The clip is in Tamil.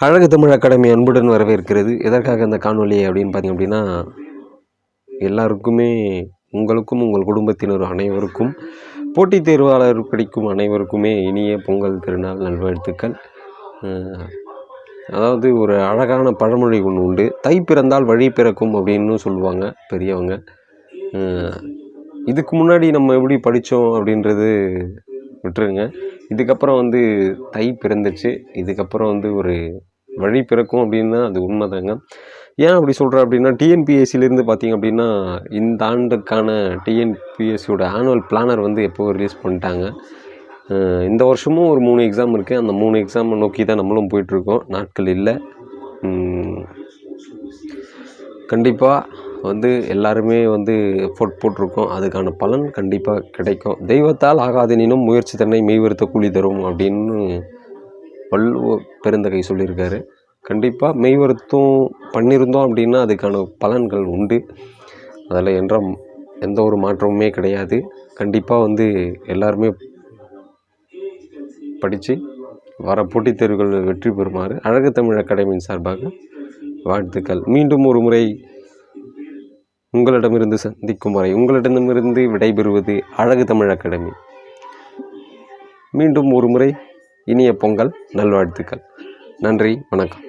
அழகு தமிழ் அகாடமி அன்புடன் வரவேற்கிறது. எதற்காக இந்த காணொலி அப்படின்னு பார்த்தீங்க அப்படின்னா எல்லாருக்குமே உங்களுக்கும் உங்கள் குடும்பத்தினர் அனைவருக்கும் போட்டித் தேர்வாளர் படிக்கும் அனைவருக்குமே இனிய பொங்கல் திருநாள் நல்வாழ்த்துக்கள். அதாவது ஒரு அழகான பழமொழி ஒன்று உண்டு. தை பிறந்தால் வழி பிறக்கும் அப்படின்னு சொல்லுவாங்க பெரியவங்க. இதுக்கு முன்னாடி நம்ம எப்படி படித்தோம் அப்படின்றது விட்டுருங்க. இதுக்கப்புறம் வந்து தை பிறந்துச்சு. இதுக்கப்புறம் வந்து ஒரு வழி பிறக்கும் அப்படின்னா அது உண்மைதாங்க. ஏன் அப்படி சொல்கிறேன் அப்படின்னா டிஎன்பிஎஸ்சிலேருந்து பார்த்தீங்க அப்படின்னா இந்த ஆண்டுக்கான டிஎன்பிஎஸ்சியோட ஆனுவல் பிளானர் வந்து எப்போ ரிலீஸ் பண்ணிட்டாங்க? இந்த வருஷமும் ஒரு மூணு எக்ஸாம் இருக்குது அந்த மூணு எக்ஸாமை நோக்கி தான் நம்மளும் போயிட்டுருக்கோம். நாட்கள் இல்லை. கண்டிப்பாக வந்து எல்லாருமே வந்து எஃபோர்ட் போட்டிருக்கோம். அதுக்கான பலன் கண்டிப்பாக கிடைக்கும். தெய்வத்தால் ஆகாதனினும் முயற்சி தன்னை மெய்வருத்த கூலி தரும் அப்படின்னு வள்ளுவ பெருந்தகை சொல்லியிருக்காரு. கண்டிப்பாக மெய்வருத்தம் பண்ணியிருந்தோம் அப்படின்னா அதுக்கான பலன்கள் உண்டு. அதில் என்ற எந்த ஒரு மாற்றமுமே கிடையாது. கண்டிப்பாக வந்து எல்லாருமே படித்து வர போட்டித் தேர்வுகள் வெற்றி பெறுமாறு அழகு தமிழ் அகாடமியின் சார்பாக வாழ்த்துக்கள். மீண்டும் ஒரு முறை உங்களிடமிருந்து சந்திக்கும் வரை உங்களிடமிருந்து விடைபெறுவது அழகு தமிழ் அகாடமி. மீண்டும் ஒரு முறை இனிய பொங்கல் நல்வாழ்த்துக்கள். நன்றி வணக்கம்.